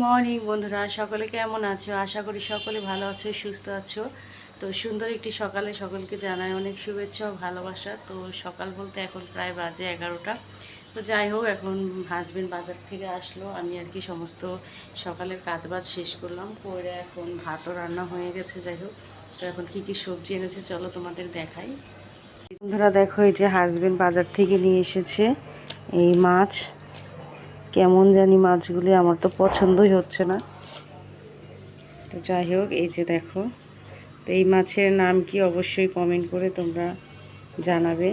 Morning বন্ধুরা, সকলে কেমন আছো? আশা করি সকলে ভালো আছো, সুস্থ আছো। তো সুন্দর একটি সকালে সকলকে জানাই অনেক শুভেচ্ছা ও ভালোবাসা। তো সকাল বলতে এখন প্রায় বাজে এগারোটা। তো যাই হোক, এখন হাজবেন্ড বাজার থেকে আসলো। আমি আর কি সমস্ত সকালের কাজবাজ শেষ করলাম, করে এখন ভাতও রান্না হয়ে গেছে, যাই হোক। তো এখন কি কি সবজি এনেছে, চলো তোমাদের দেখাই। বন্ধুরা, দেখো এই যে হাজবেন্ড বাজার থেকে নিয়ে এসেছে এই মাছ। কেমন জানি মাছগুলি, আমার তো পছন্দই হচ্ছে না। তো যাই হোক, এই যে দেখো, তো এই মাছের নাম কি অবশ্যই কমেন্ট করে তোমরা জানাবে।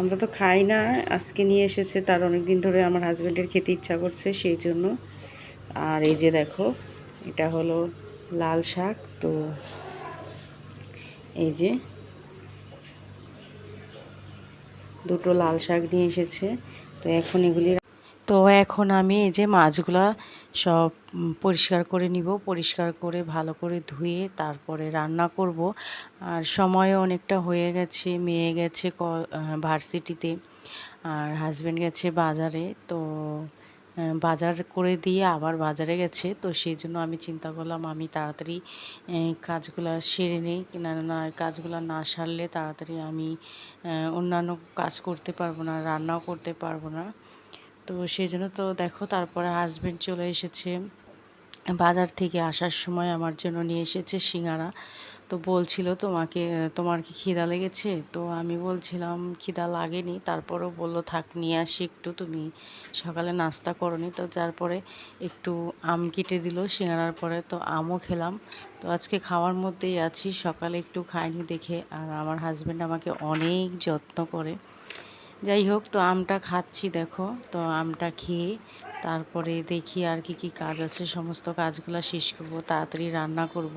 আমরা তো খাই না, আজকে নিয়ে এসেছে, তার অনেক দিন ধরে আমার হাজব্যান্ডের খেতে ইচ্ছা করছে, সেই জন্য। আর এই যে দেখো, এটা হলো লাল শাক, তো এই যে দুটো লাল শাক নিয়ে এসেছে, তো এখন এগুলি এখন আমি এই যে মাছগুলা সব পরিষ্কার করে নিব, পরিষ্কার করে ভালো করে ধুয়ে তারপরে রান্না করব। আর সময়ও অনেকটা হয়ে গেছে, মেয়ে গেছে ক- ভার্সিটিতে আর হাজব্যান্ড গেছে বাজারে। তো বাজার করে দিয়ে আবার বাজারে গেছে। তো সেই জন্য আমি চিন্তা করলাম আমি তাড়াতাড়ি কাজগুলো সেরে নিই। না না, কাজগুলো না সারলে তাড়াতাড়ি আমি অন্যান্য কাজ করতে পারব না, রান্নাও করতে পারব না। তো সেই জন্য তো দেখো তারপরে হাজবেন্ড চলে এসেছে। বাজার থেকে আসার সময় আমার জন্য নিয়ে এসেছে সিঙ্গারা। তো বলছিল তোমাকে, তোমার কি খিদা লেগেছে? তো আমি বলছিলাম, খিদা লাগেনি। তারপরও বলল, থাক, নিয়ে আসি একটু। তুমি সকালে নাস্তা করনি। তো যার পরে একটু আম কেটে দিল সিঙ্গারার পরে। তো আমও খেলাম। তো আজকে খাওয়ার মধ্যেই আছি। সকালে একটু খাইনি দেখে। আর আমার হাজব্যান্ড আমাকে অনেক যত্ন করে। যাই হোক, তো আমটা খাচ্ছি দেখো। তো আমটা খেয়ে তারপরে দেখি আর কি কি কাজ আছে। সমস্ত কাজগুলো শেষ করব, তাড়াতাড়ি রান্না করব।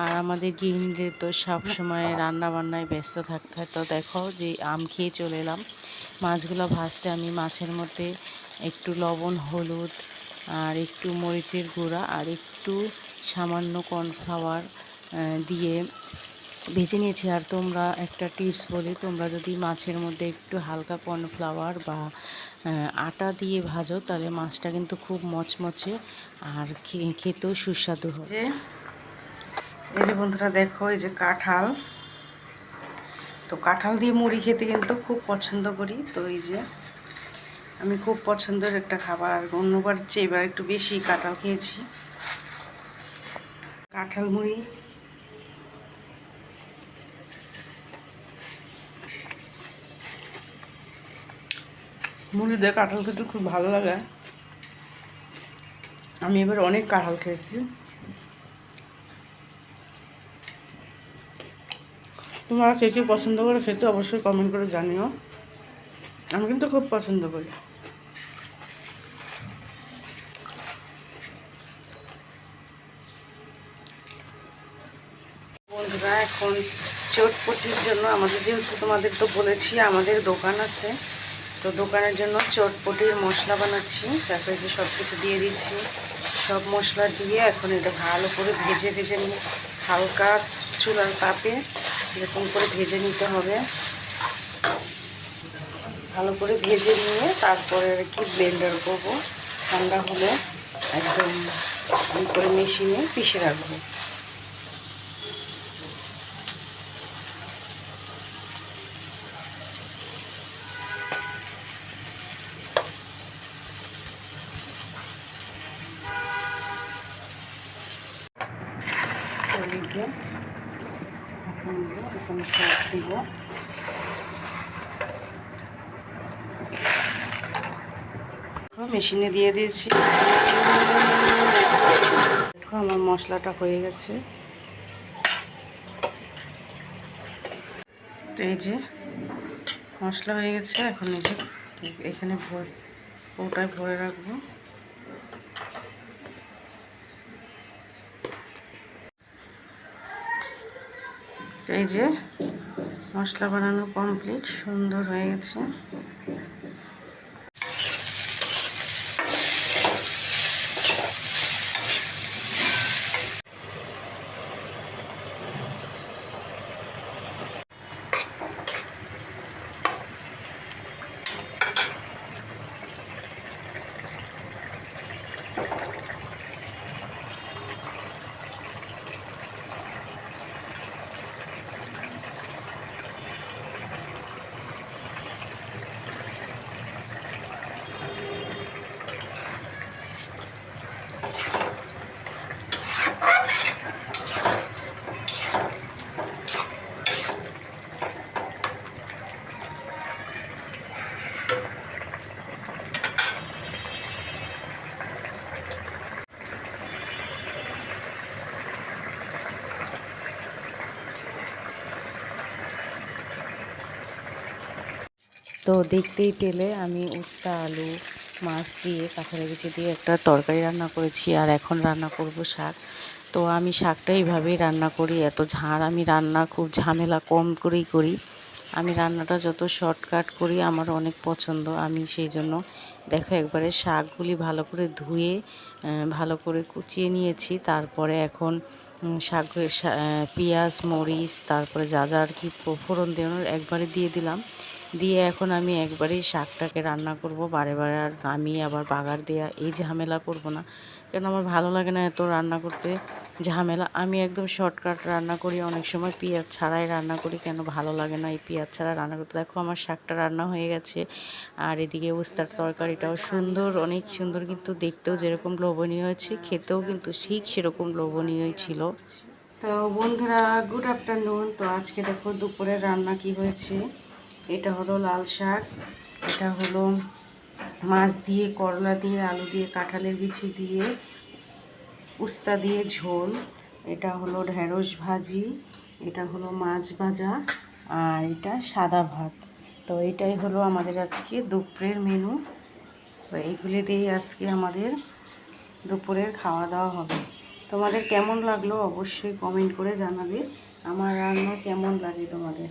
আর আমাদের গৃহিণীদের তো সব সময় রান্না বান্নায় ব্যস্ত থাকতে হয়। তো দেখো যে আম খেয়ে চলে এলাম। মাছগুলো ভাজতে আমি মাছের মধ্যে একটু লবণ, হলুদ আর একটু মরিচের গুঁড়া আর একটু সামান্য কর্নফ্লাওয়ার দিয়ে ভেজে নিয়েছি আর তোমরা একটা টিপস বলি, তোমরা যদি মাছের মধ্যে একটু হালকা কর্নফ্লাওয়ার বা আটা দিয়ে ভাজো, তাহলে মাছটা কিন্তু খুব মচমচে আর খেতেও সুস্বাদু হয়। যে, এই যে বন্ধুরা দেখো, এই যে কাঁঠাল। তো কাঁঠাল দিয়ে মুড়ি খেতে কিন্তু খুব পছন্দ করি। তো এই যে, আমি খুব পছন্দের একটা খাবার। আর অন্যবার চেয়ে এবার একটু বেশি কাঁঠাল খেয়েছি। কাঁঠাল মুড়ি মুড়ি দিয়ে কাঁঠাল খেতে খুব ভালো লাগে। আমি এবার অনেক কাঁঠাল খেয়েছি। তোমরা কে কে পছন্দ করে খেতে অবশ্যই কমেন্ট করে জানিও। আমি কিন্তু খুব পছন্দ করি। বন্ধুরা, এখন চটপটির জন্য আমাদের যেহেতু তোমাদের তো বলেছি, আমাদের দোকান আছে। তো দোকানের জন্য চটপটির মশলা বানাচ্ছি, তারপরে যে সব কিছু দিয়ে দিচ্ছি। সব মশলা দিয়ে এখন এটা ভালো করে ভেজে ভেজে হালকা চুলার তাপে এরকম করে ভেজে নিতে হবে। ভালো করে ভেজে নিয়ে তারপরে আর কি ব্লেন্ডার করব। ঠান্ডা হলে একদম করে মেশিনে পিষে রাখব। এখন মেশিনে দিয়ে দিয়েছি। দেখো, আমার মশলাটা হয়ে গেছে। এই যে মশলা হয়ে গেছে, এখন এই যে এখানে ভর ওটায় ভরে রাখব। এই যে মশলা বানানো কমপ্লিট সুন্দর হয়ে গেছে। তো দেখতেই পেলে আমি উস্তা, আলু, মাছ দিয়ে কাঁঠালের বিচি দিয়ে একটা তরকারি রান্না করেছি আর এখন রান্না করব শাক। তো আমি শাকটা এইভাবেই রান্না করি, এত ঝাড় আমি রান্না খুব ঝামেলা কম করেই করি। আমি রান্নাটা যত শর্টকাট করি আমার অনেক পছন্দ, আমি সেই জন্য দেখো একবারে শাকগুলি ভালো করে ধুয়ে ভালো করে কুচিয়ে নিয়েছি। তারপরে এখন শাক পেঁয়াজ, মরিচ, তারপরে যা যা আর কি ফোড়ন দেওয়ানোর একবারে দিয়ে দিলাম। দিয়ে এখন আমি একবারেই শাকটাকে রান্না করব। বারে বারে আর আমি আবার বাগার দেওয়া এই ঝামেলা করব না। কেন আমার ভালো লাগে না এত রান্না করতে। ঝামেলা, আমি একদম শর্টকাট রান্না করি, অনেক সময় পেঁয়াজ ছাড়াই রান্না করি। কেন ভালো লাগে না এই পেঁয়াজ ছাড়া রান্না করতে? দেখো আমার শাকটা রান্না হয়ে গেছে। আর এদিকে উস্তার তরকারিটাও সুন্দর, অনেক সুন্দর, কিন্তু দেখতেও যেরকম লোভনীয় হয়েছে, খেতেও কিন্তু ঠিক সেরকম লোভনীয়ই ছিল। তো বন্ধুরা গুড আফটারনুন তো আজকে দেখো দুপুরে রান্না কি হয়েছে? এটা হলো লাল শাক, এটা হলো মাছ দিয়ে, করলা দিয়ে, আলু দিয়ে, কাঁঠালের বিচি দিয়ে, উস্তা দিয়ে ঝোল। এটা হলো ঢেঁড়স ভাজি, এটা হলো মাছ ভাজা, আর এটা সাদা ভাত। তো এটাই হলো আমাদের আজকে দুপুরের মেনু। তো এইগুলি দিয়েই আজকে আমাদের দুপুরের খাওয়া দাওয়া হবে। তোমাদের কেমন লাগল অবশ্যই কমেন্ট করে জানাবে। আমার রান্না কেমন লাগে তোমাদের?